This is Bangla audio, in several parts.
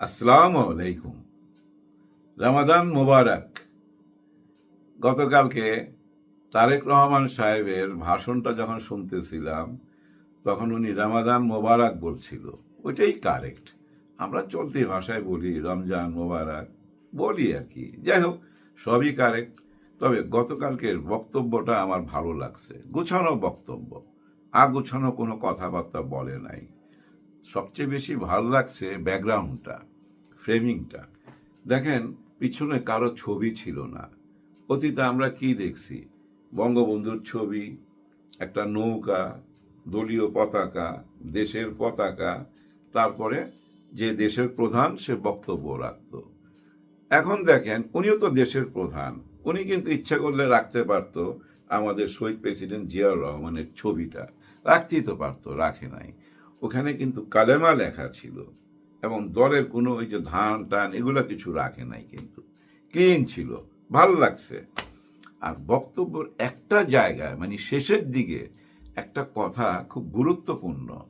আসসালামু আলাইকুম। রামাদান মোবারক। গতকালকে তারেক রহমান সাহেবের ভাষণটা যখন শুনতেছিলাম, তখন উনি রামাদান মোবারক বলছিল। ওইটাই কারেক্ট আমরা চলতি ভাষায় বলি রমজান মোবারক, বলি আর কি। যাই হোক, সবই কারেক্ট তবে গতকালকের বক্তব্যটা আমার ভালো লাগছে। গুছানো বক্তব্য। আগুছানো কোনো কথাবার্তা বলে নাই। সবচেয়ে বেশি ভালো লাগছে ব্যাকগ্রাউন্ডটা, ফ্রেমিংটা। দেখেন, পিছনে কারও ছবি ছিল না। অতীতে আমরা কি দেখছি? বঙ্গবন্ধুর ছবি, একটা নৌকা, দলীয় পতাকা, দেশের পতাকা, তারপরে যে দেশের প্রধান সে বক্তব্য রাখত। এখন দেখেন, উনিও তো দেশের প্রধান। উনি কিন্তু ইচ্ছা করলে রাখতে পারতো আমাদের শহীদ প্রেসিডেন্ট জিয়াউর রহমানের ছবিটা। রাখতেই তো পারতো, রাখে নাই। ওখানে কিন্তু কালেমা লেখা ছিল। এবং দলের কোনো ওই যে ধান, টান এগুলো কিছু রাখে নাই কিন্তু। ক্লিন ছিল, ভালো লাগছে। আর বক্তব্যের একটা জায়গায় মানে শেষের দিকে একটা কথা খুব গুরুত্বপূর্ণ।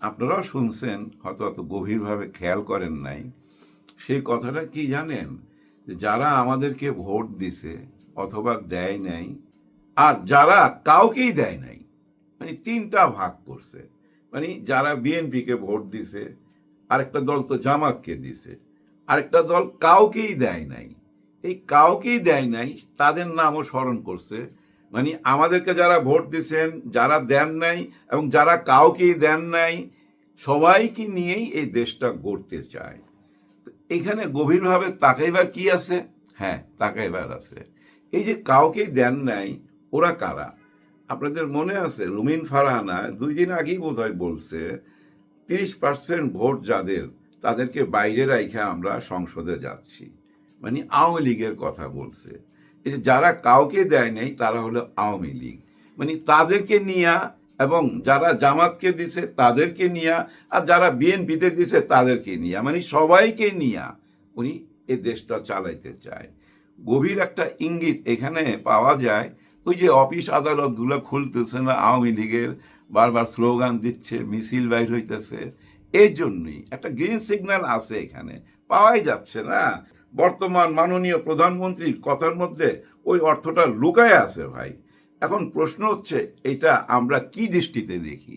আপনারাও শুনছেন, হয়তো অত গভীরভাবে খেয়াল করেন নাই। সেই কথাটা কি জানেন? যারা আমাদেরকে ভোট দিছে অথবা দেয় নাই, আর যারা কাউকেই দেয় নাই মানে তিনটা ভাগ করছে। মানে যারা বিএনপিকে ভোট দিছে, আরেকটা দল তো জামাতকে দিছে, আরেকটা দল কাউকেই দেয় নাই। এই কাউকেই দেয় নাই, তাদের নামও স্মরণ করছে। মানে আমাদেরকে যারা ভোট দিছেন, যারা দেন নাই এবং যারা কাউকেই দেন নাই, সবাইকে নিয়েই এই দেশটা গড়তে চায়। এখানে গভীরভাবে তাকাইবার কি আছে? হ্যাঁ তাকাইবার আছে। এই যে কাউকেই দেন নাই, ওরা কারা? আপনাদের মনে আছে, রুমিন ফারহানা দুই দিন আগেই বোধহয় বলছে, তিরিশ পার্সেন্ট ভোট যাদের, তাদেরকে বাইরে রাইখে আমরা সংসদে যাচ্ছি। মানে আওয়ামী লীগের কথা বলছে। এই যে যারা কাউকে দেয় নাই, তারা হলো আওয়ামী লীগ। মানে তাদেরকে নিয়া এবং যারা জামাতকে দিছে, তাদেরকে নিয়া, আর যারা বিএনপিতে দিছে, তাদেরকে নিয়া। মানে সবাইকে নিয়া উনি এ দেশটা চালাইতে চায়। গভীর একটা ইঙ্গিত এখানে পাওয়া যায় ওই যে অফিস আদালতগুলো খুলতেছে না, আওয়ামী লীগের বারবার স্লোগান দিচ্ছে, মিছিল বাইর হইতেছে। এই জন্যই একটা গ্রিন সিগন্যাল আছে এখানে। পাওয়াই যাচ্ছে না। বর্তমান মাননীয় প্রধানমন্ত্রীর কথার মধ্যে ওই অর্থটা লুকায় আছে ভাই। এখন প্রশ্ন হচ্ছে, এটা আমরা কি দৃষ্টিতে দেখি?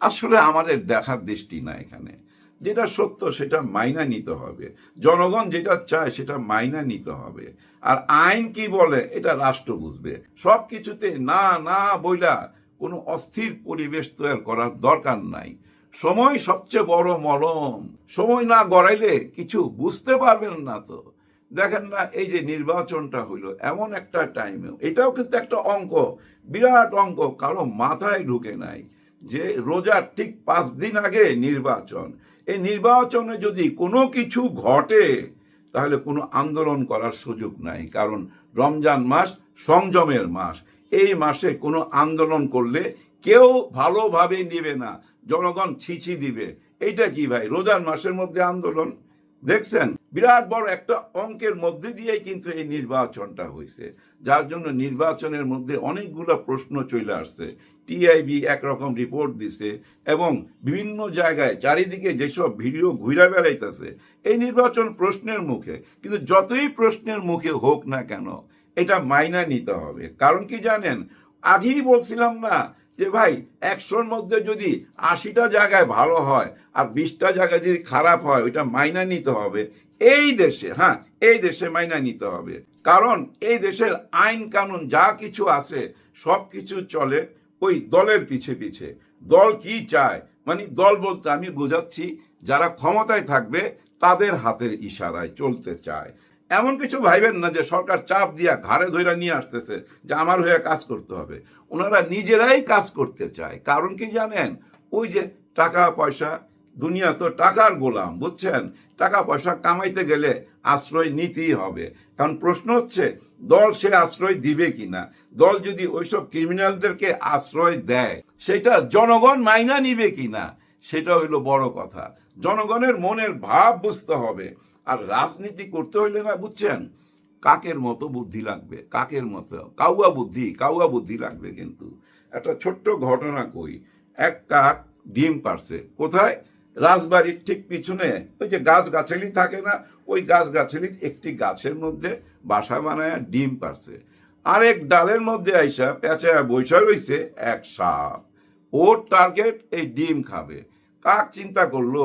আসলে আমাদের দেখার দৃষ্টি না এখানে। যেটা সত্য সেটা মাইনা নিতে হবে। জনগণ যেটা চায় সেটা মাইনা নিতে হবে। আর আইন কি বলে এটা রাষ্ট্র বুঝবে। সব কিছুতে না না বইলা কোনো অস্থির পরিবেশ তৈরি করার দরকার নাই। সময় সবচেয়ে বড় মলম। সময় না গড়াইলে কিছু বুঝতে পারবেন না তো। দেখেন না, এই যে নির্বাচনটা হইল, এমন একটা টাইমে এটাও কিন্তু একটা অঙ্ক, বিরাট অঙ্ক, কারও মাথায় ঢুকে নাই। যে রোজার ঠিক পাঁচ দিন আগে নির্বাচন। এই নির্বাচনে যদি কোনো কিছু ঘটে, তাহলে কোনো আন্দোলন করার সুযোগ নাই, কারণ রমজান মাস সংযমের মাস। এই মাসে কোনো আন্দোলন করলে কেউ ভালোভাবে নেবে না, জনগণ ছিছি দিবে। এইটা কি ভাই? রোজার মাসের মধ্যে আন্দোলন? দেখছেন? বিরাট বড় একটা অঙ্কের মধ্যে দিয়েই কিন্তু এই নির্বাচনটা হয়েছে। যার জন্য নির্বাচনের মধ্যে অনেকগুলো প্রশ্ন চলে আসছে। টিআইবি একরকম রিপোর্ট দিছে এবং বিভিন্ন জায়গায় চারিদিকে যেসব ভিডিও ঘুরে বেড়াইতেছে, এই নির্বাচন প্রশ্নের মুখে। কিন্তু যতই প্রশ্নের মুখে হোক না কেন, এটা মাইনা নিতে হবে। কারণ কি জানেন? আগেই বলছিলাম না যে ভাই, একশোর মধ্যে যদি আশিটা জায়গায় ভালো হয় আর বিশটা জায়গায় যদি খারাপ হয়, ওইটা মাইনা নিতে হবে। এই দেশে হ্যাঁ এই দেশে মাইনা নিতে হবে। কারণ এই দেশের আইন কানুন যা কিছু আছে, সব কিছু চলে ওই দলের পিছে পিছে। দল কি চায়? মানে দল বলতে আমি বোঝাচ্ছি, যারা ক্ষমতায় থাকবে, তাদের হাতের ইশারায় চলতে চায়। এমন কিছু ভাইবেন না যে সরকার চাপ দিয়া ঘাড়ে ধইরা নিয়ে আসতেছে, যে আমার হয়ে কাজ করতে হবে। ওনারা নিজেরাই কাজ করতে চায়। কারণ কি জানেন? ওই যে টাকা পয়সা দুনিয়া তো টাকার গোলাম, বুঝছেন? টাকা পয়সা কামাইতে গেলে আশ্রয় নিতেই হবে। কারণ প্রশ্ন হচ্ছে, দল সে আশ্রয় দিবে কিনা? দল যদি ওইসব ক্রিমিনালদেরকে আশ্রয় দেয়, সেটা জনগণ মাইনা নিবে কিনা? সেটা হইল বড় কথা। জনগণের মনের ভাব বুঝতে হবে। আর রাজনীতি করতে হইলে না, বুঝছেন? কাকের মতো বুদ্ধি লাগবে, কাকের মতো? কাউয়া বুদ্ধি কাউয়া বুদ্ধি লাগবে কিন্তু। একটা ছোট্ট ঘটনা কই। এক কাক ডিম পারছে। কোথায়? রাজবাড়ির ঠিক পিছনে ওই যে গাছ গাছালি থাকে না, ওই গাছ গাছালির একটি গাছের মধ্যে বাসা বানায় ডিম পারছে আরেক ডালের মধ্যে আইসা পেঁচা বৈশা রইছে এক সাপ। ওর টার্গেট এই ডিম খাবে। কাক চিন্তা করল,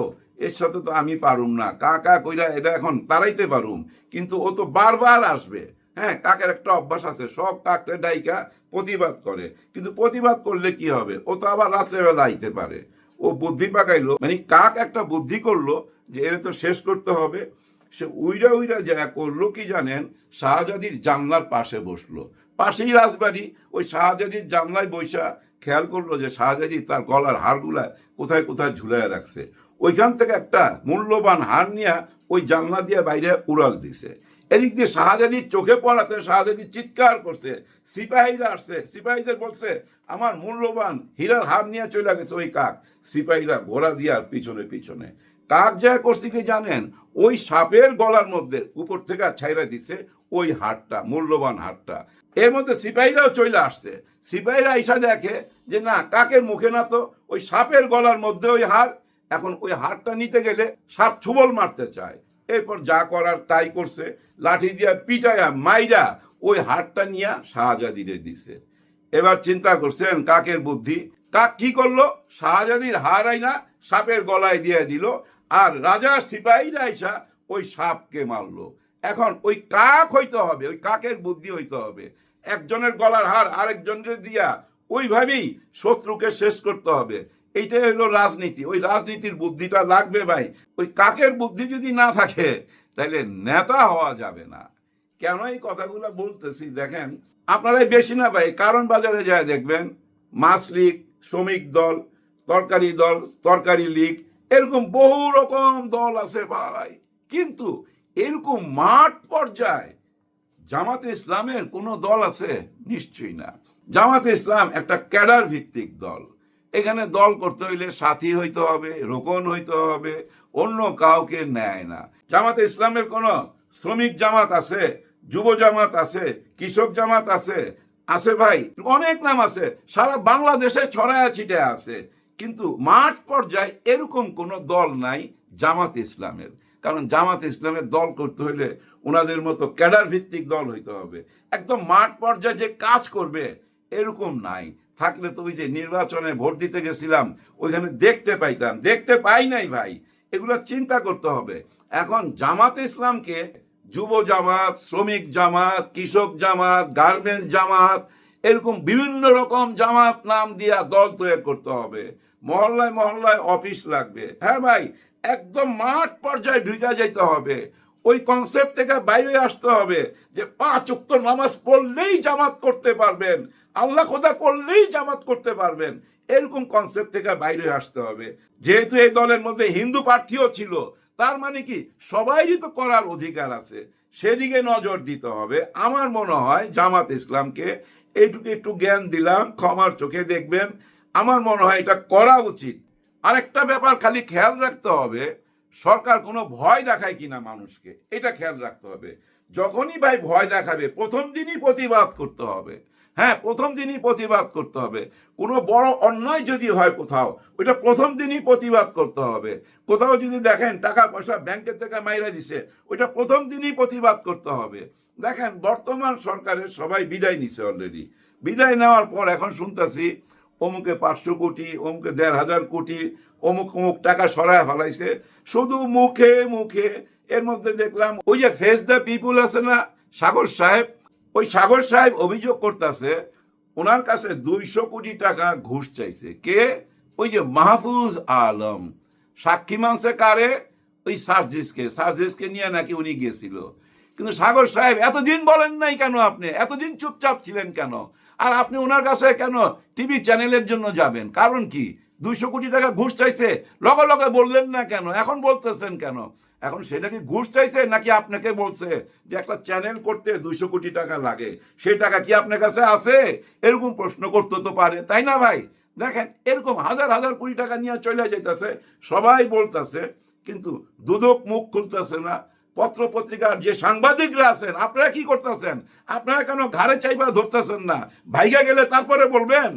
এর সাথে তো আমি পারুম না। কা কা কইরা এটা এখন তাড়াইতে পারুম, কিন্তু ও তো বারবার আসবে। হ্যাঁ কাকের একটা অভ্যাস আছে, সব কাকরে ডাইকা প্রতিবাদ করে। কিন্তু প্রতিবাদ করলে কি হবে? ও তো আবার রাত্রেবেলা আইতে পারে। ও বুদ্ধি পাকাইলো মানে কাক একটা বুদ্ধি করল যে এর তো শেষ করতে হবে। সে উইরা উইরা যা করল কি জানেন? শাহজাদির জানলার পাশে বসল। পাশেই রাজবাড়ি, ওই শাহজাদির জানলায় বৈশা খেয়াল করল যে শাহজাদি তার গলার হারগুলা কোথায় কোথায় ঝুলাইয়া রাখছে। ওইখান থেকে একটা মূল্যবান হার নিয়ে ওই জানলা দিয়ে বাইরে উড়াল দিছে। এদিক দিয়ে শাহজাদির চোখে পড়াতে, শাহজাদি চিৎকার করছে, সিপাহীরা আসছে, সিপাহীদের বলছে, আমার মূল্যবান হীরার হার নিয়ে চলে গেছে ওই কাক। সিপাহীরা ঘোড়া দিয়ার পিছনে পিছনে। কাক যা করছে কি জানেন? ওই সাপের গলার মধ্যে উপর থেকে ছাইরা দিছে ওই হারটা মূল্যবান হারটা এর মধ্যে সিপাহীরাও চলে আসছে। সিপাহীরা এসে দেখে যে, না, কাকের মুখে না তো, ওই সাপের গলার মধ্যে ওই হার এখন ওই হারটা নিতে গেলে সাপ ছুবল মারতে চায়। এরপর যা করার তাই করছে, লাঠি দিয়া পিটায়া মাইরা ওই হারটা নিয়ে শাহজাদিরে দিছে। এবার চিন্তা করছেন কাকের বুদ্ধি। কাক কি করল? শাহজাদির হার আইনা সাপের গলায় দিয়ে দিল আর রাজার সিপাহীরা আইসা ওই সাপকে মারলো। এখন ওই কাক হইতে হবে, ওই কাকের বুদ্ধি হইতে হবে। একজনের গলার হার আরেকজনের দিয়া ওইভাবেই শত্রুকে শেষ করতে হবে। এইটাই হলো রাজনীতি। ওই রাজনীতির বুদ্ধিটা লাগবে ভাই। ওই কাকের বুদ্ধি যদি না থাকে তাহলে নেতা হওয়া যাবে না। কেন এই কথাগুলো বলতেছি? দেখেন, আপনারাই বেশি না ভাই, কারণ বাজারে যায় দেখবেন, মাছ লীগ, শ্রমিক দল, তরকারি দল, তরকারি লীগ, এরকম বহু রকম দল আছে ভাই। কিন্তু এরকম মাঠ পর্যায়ে জামাতে ইসলামের কোনো দল আছে? নিশ্চয়ই না। জামাতে ইসলাম একটা ক্যাডার ভিত্তিক দল। এখানে দল করতে হইলে সাথী হইতে হবে, রোকন হইতে হবে, অন্য কাউকে নেয় না। জামাতে ইসলামের কোনো শ্রমিক জামাত আছে, যুব জামাত আছে, কৃষক জামাত আছে? আছে ভাই, অনেক নাম আছে, সারা বাংলাদেশে ছড়ায়া ছিটে আছে। কিন্তু মাঠ পর্যায়ে এরকম কোনো দল নাই জামাত ইসলামের। কারণ জামাত ইসলামের দল করতে হইলে ওনাদের মতো ক্যাডার ভিত্তিক দল হইতে হবে। একদম মাঠ পর্যায়ে যে কাজ করবে, এরকম নাই। থাকলে তো ওই যে নির্বাচনে ভোট দিতে গেছিলাম, ওইখানে দেখতে পাইতাম। দেখতে পাই নাই ভাই। এগুলো চিন্তা করতে হবে। এখন জামাত ইসলামকে যুব জামাত, শ্রমিক জামাত, কৃষক জামাত, গার্মেন্টস জামাত, এরকম বিভিন্ন রকম জামাত নাম দিয়া দল তৈরি করতে হবে। মহল্লায় মহল্লায় অফিস লাগবে। হ্যাঁ ভাই, একদম মাঠ পর্যায়ে ঢুকা যেতে হবে। ওই কনসেপ্ট থেকে বাইরে আসতে হবে যে পাঁচ উক্ত নামাজ পড়লেই জামাত করতে পারবেন, আল্লাহ খোদা করলেই জামাত করতে পারবেন, এরকম কনসেপ্ট থেকে বাইরে আসতে হবে। যেহেতু এই দলের মধ্যে হিন্দু প্রার্থীও ছিল, তার মানে কি সবাইরই তো করার অধিকার আছে। সেদিকে নজর দিতে হবে। আমার মনে হয় জামাত ইসলামকে এইটুকু একটু জ্ঞান দিলাম, ক্ষমার চোখে দেখবেন। আমার মনে হয় এটা করা উচিত। আরেকটা ব্যাপার খালি খেয়াল রাখতে হবে সরকার কোনো ভয় দেখায় কিনা মানুষকে, এটা খেয়াল রাখতে হবে। যখনই ভাই ভয় দেখাবে, প্রথম দিনই প্রতিবাদ করতে হবে। হ্যাঁ প্রথম দিনই প্রতিবাদ করতে হবে। কোনো বড় অন্যায় যদি হয় কোথাও, ওইটা প্রথম দিনই প্রতিবাদ করতে হবে। কোথাও যদি দেখেন টাকা পয়সা ব্যাংকের থেকে মাইরা দিছে, ওইটা প্রথম দিনই প্রতিবাদ করতে হবে। দেখেন, বর্তমান সরকারের সবাই বিদায় নিছে অলরেডি বিদায় নেওয়ার পর এখন শুনতেছি, অমুকে পাঁচশো কোটি, অমুকে দেড় হাজার কোটি অমুক অমুক টাকা সরায় ফেলাইছে। শুধু মুখে মুখে। এর মধ্যে দেখলাম, ওই যে ফেস দ্য পিপুল আছে না, সাগর সাহেব, ওই সাগর সাহেব অভিযোগ করতেছে, ওনার কাছে দুইশো কোটি টাকা ঘুষ চাইছে। কে? ওই যে মাহফুজ আলম। সাক্ষী মানছে কারে? ওই সার্জিসকে। সার্জিসকে নিয়ে নাকি উনি গিয়েছিল কিন্তু সাগর সাহেব, এতদিন বলেন নাই কেন আপনি? এতদিন চুপচাপ ছিলেন কেন? আর আপনি ওনার কাছে কেন টিভি চ্যানেলের জন্য যাবেন? কারণ কি? দুইশো কোটি টাকা ঘুষ চাইছে। লগে লগে বললেন না কেন? এখন বলতেছেন কেন? এখন সেটা কি ঘুষ চাইছে নাকি আপনাকে বলছে যে একটা চ্যানেল করতে দুইশো কোটি টাকা লাগে? সেই টাকা কি আপনার কাছে আছে? এরকম প্রশ্ন করতে তো পারে, তাই না ভাই? দেখেন, এরকম হাজার হাজার কোটি টাকা নিয়ে চলে যাইতেছে, সবাই বলতেছে, কিন্তু দুদক মুখ খুলতেছে না। পত্র পত্রিকার যে সাংবাদিকরা আছেন, আপনারা কি করতেছেন? আপনারা কেন ঘাড়ে চাইবা ধরতেছেন না? ভাইগা গেলে তারপরে বলবেন?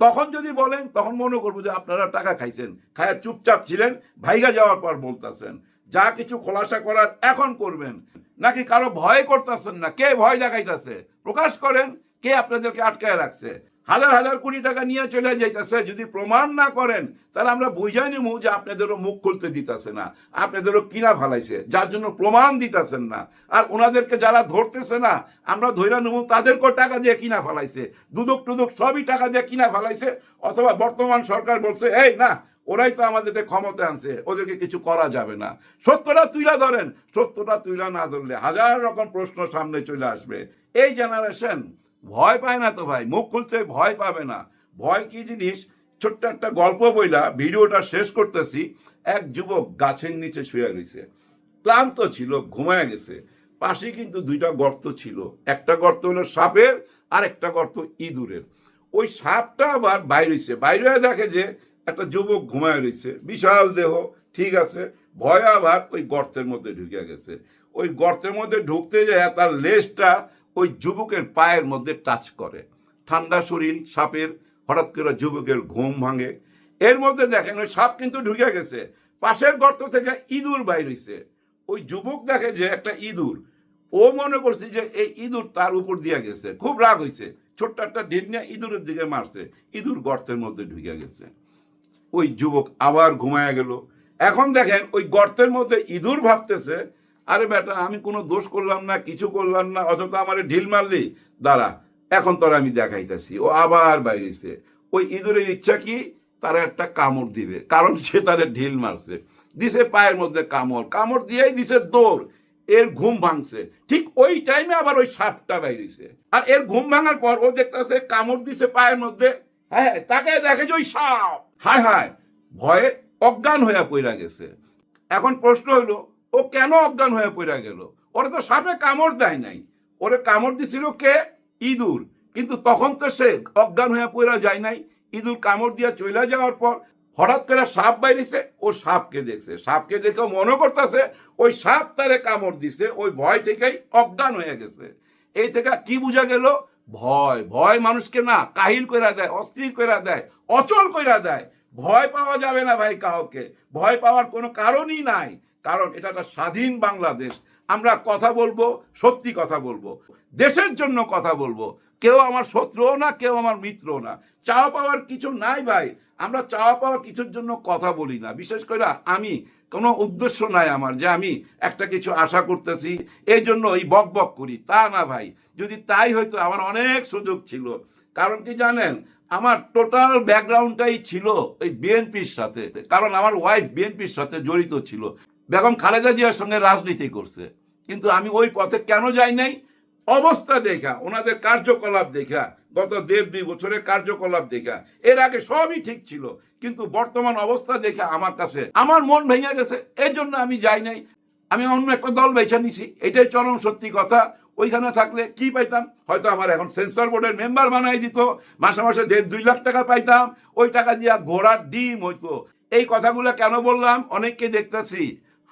তখন যদি বলেন, তখন মনে করব যে আপনারা টাকা খাইছেন, খায়া চুপচাপ ছিলেন, ভাইগা যাওয়ার পর বলতেছেন, যা কিছু খোলাসা করার এখন করবেন। নাকি কারও ভয় করতেছেন না? কে ভয় দেখাইতেছে? প্রকাশ করেন, কে আপনাদেরকে আটকায় রাখছে? হাজার হাজার কোটি টাকা নিয়ে চলে যাইতেছে। যদি প্রমাণ না করেন, তাহলে আমরা বুঝাই নিব যে আপনাদেরও মুখ খুলতে দিতেছে না। আপনাদেরও কিনা ফেলাইছে, যার জন্য প্রমাণ দিতেছেন না। আর ওনাদেরকে যারা ধরতেছে না, আমরা ধৈরা নেব, তাদেরকেও টাকা দিয়ে কিনা ফেলাইছে। দুদক টুদুক সবই টাকা দিয়ে কিনা ফেলাইছে, অথবা বর্তমান সরকার বলছে, এই না, ওরাই তো আমাদেরকে ক্ষমতা আনছে, ওদেরকে কিছু করা যাবে না। সত্যটা তুইলা ধরেন, সত্যটা তুইলা না ধরলে হাজার রকম প্রশ্ন সামনে চলে আসবে। এই জেনারেশন ভয় পায় না তো ভাই, মুখ খুলতে ভয় পাবে না। ভয় কি জিনিস? ছোট্ট একটা গল্প বইলা ভিডিওটা শেষ করতেছি, এক যুবক গাছের নিচে শুয়ে রয়েছে ক্লান্ত ছিল, ঘুমায় গেছে। পাশে কিন্তু দুইটা গর্ত ছিল। একটা গর্ত হলো সাপের, আর একটা গর্ত ইঁদুরের। ওই সাপটা আবার বাইরে হইছে। বাইরে দেখে যে একটা যুবক ঘুমায় রয়েছে বিশাল দেহ, ঠিক আছে। ভয় আবার ওই গর্তের মধ্যে ঢুকে গেছে। ওই গর্তের মধ্যে ঢুকতে যায় তার লেজটা ওই যুবকের পায়ের মধ্যে টাচ করে। ঠান্ডা শরীর, সাপের, হঠাৎ করে যুবকের ঘুম ভাঙে। এর মধ্যে দেখেন, ওই সাপ কিন্তু ঢুকে গেছে। পাশের গর্ত থেকে ইঁদুর বাইর হইছে। ওই যুবক দেখে যে একটা ইঁদুর, ও মনে করছে যে এই ইঁদুর তার উপর দিয়ে গেছে। খুব রাগ হইছে। ছোট্ট একটা ঢিল নিয়ে ইঁদুরের দিকে মারছে। ইঁদুর গর্তের মধ্যে ঢুকে গেছে। ওই যুবক আবার ঘুমায় গেল। এখন দেখেন, ওই গর্তের মধ্যে ইঁদুর ভাবতেছে আরে বেটা, আমি কোনো দোষ করলাম না, কিছু করলাম না অযথা আমারে ঢিল মারলি। দাঁড়া, এখন তোর আমি দেখাইতেছি। ও আবার বাইরেছে। ওই ইঁদুরের ইচ্ছা কি? তারা একটা কামড় দিবে। কারণ সে তারে ঢিল মারছে। দিছে পায়ের মধ্যে কামড়। কামড় দিয়েই দিছে দৌড়। এর ঘুম ভাঙছে। ঠিক ওই টাইমে আবার ওই সাপটা বাইরেছে। আর এর ঘুম ভাঙার পর ও দেখতেছে কামড় দিছে পায়ের মধ্যে। হ্যাঁ তাকে দেখে যে ওই সাপ। হায় হায়, ভয়ে অজ্ঞান হয়ে পড়া গেছে। এখন প্রশ্ন হইল ও কেন অজ্ঞান হয়ে পড়া গেল? ওরা তো সাপে কামড় দেয় নাই। ওরে কামড় দিছিল কে? ইঁদুর। কিন্তু তখন তো সে অজ্ঞান হয়ে পড়া যায় নাই। ইঁদুর কামড় দিয়ে চলে যাওয়ার পর হঠাৎ করে সাপ বাইরেছে, ও সাপকে দেখছে। সাপকে দেখে মনে করতেছে, ওই সাপ তারে কামড় দিছে, ওই ভয় থেকেই অজ্ঞান হয়ে গেছে। এই থেকে কি বোঝা গেল? ভয়। ভয় মানুষকে না কাহিল কইরা দেয়, অস্থির কইরা দেয়, অচল কইরা দেয়। ভয় পাওয়া যাবে না ভাই কাউকে। ভয় পাওয়ার কোনো কারণই নাই। কারণ এটা একটা স্বাধীন বাংলাদেশ। আমরা কথা বলব, সত্যি কথা বলব। দেশের জন্য কথা বলব। কেউ আমার শত্রুও না, কেউ আমার মিত্রও না। চাওয়া পাওয়ার কিছু নাই ভাই। আমরা চাওয়া পাওয়ার কিছুর জন্য কথা বলি না। বিশেষ করে আমি, কোনো উদ্দেশ্য নাই আমার যে আমি একটা কিছু আশা করতেছি, এই জন্য এই বক বক করি। তা না ভাই। যদি তাই হয়তো আমার অনেক সুযোগ ছিল। কারণ কি জানেন, আমার টোটাল ব্যাকগ্রাউন্ডটাই ছিল ওই বিএনপির সাথে। কারণ আমার ওয়াইফ বিএনপির সাথে জড়িত ছিল। বেগম খালেদা জিয়ার সঙ্গে রাজনীতি করছে। কিন্তু আমি ওই পথে কেন যাই নাই? অবস্থা দেখা, ওনাদের কার্যকলাপ দেখা, গত দেড় দুই বছরের কার্যকলাপ দেখা। এর আগে সবই ঠিক ছিল, কিন্তু বর্তমান অবস্থা দেখে আমার কাছে, আমার মন ভেঙে গেছে, এই জন্য আমি যাই নাই। আমি অন্য একটা দল বেছে নিছি, এটাই চরম সত্যি কথা। ওইখানে থাকলে কি পাইতাম? হয়তো আমার এখন সেন্সর বোর্ডের মেম্বার বানাই দিত, মাসে মাসে দেড় দুই লাখ টাকা পাইতাম, ওই টাকা দিয়া ঘোড়ার ডিম হইতো। এই কথাগুলো কেন বললাম? অনেককে দেখতেছি।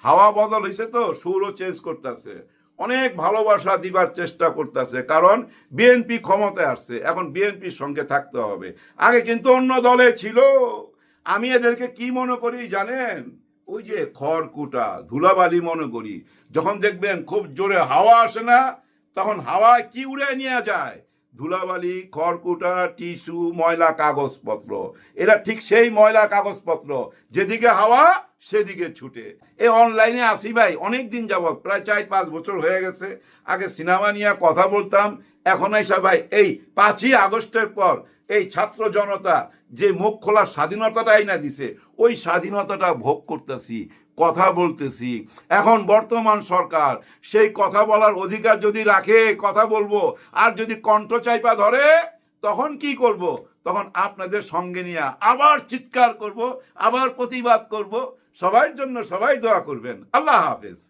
হাওয়া বদল হয়েছে তো, সুরও চেঞ্জ করতেছে। অনেক ভালোবাসা দিবার চেষ্টা করতেছে, কারণ বিএনপি ক্ষমতায় আসছে, এখন বিএনপির সঙ্গে থাকতে হবে। আগে কিন্তু অন্য দলে ছিল। আমি এদেরকে কি মনে করি জানেন? ওই যে খড়কুটা, ধুলাবালি মনে করি। যখন দেখবেন খুব জোরে হাওয়া আসে না, তখন হাওয়ায় কি উড়ে নিয়ে যায়? ধুলাবালি, খড়কুটা, টিস্যু, ময়লা কাগজপত্র। এরা ঠিক সেই ময়লা কাগজপত্র। যেদিকে হাওয়া, সেদিকে ছুটে। এ অনলাইনে আসি ভাই অনেক দিন যাবৎ, প্রায় চার পাঁচ বছর হয়ে গেছে। আগে সিনেমা নিয়ে কথা বলতাম, এখন এসে ভাই, এই পাঁচই আগস্টের পর এই ছাত্র জনতা যে মুখ খোলার স্বাধীনতাটাই না দিছে, ওই স্বাধীনতাটা ভোগ করতেছি। কথা বলতেছি। এখন বর্তমান সরকার, সেই কথা বলার অধিকার যদি রাখে, কথা বলব। আর যদি কণ্ঠ চাইপা ধরে, তখন কি করব? তখন আপনাদের সঙ্গে নিয়ে আবার চিৎকার করব, আবার প্রতিবাদ করব। সবার জন্য সবাই দোয়া করবেন। আল্লাহ হাফেজ।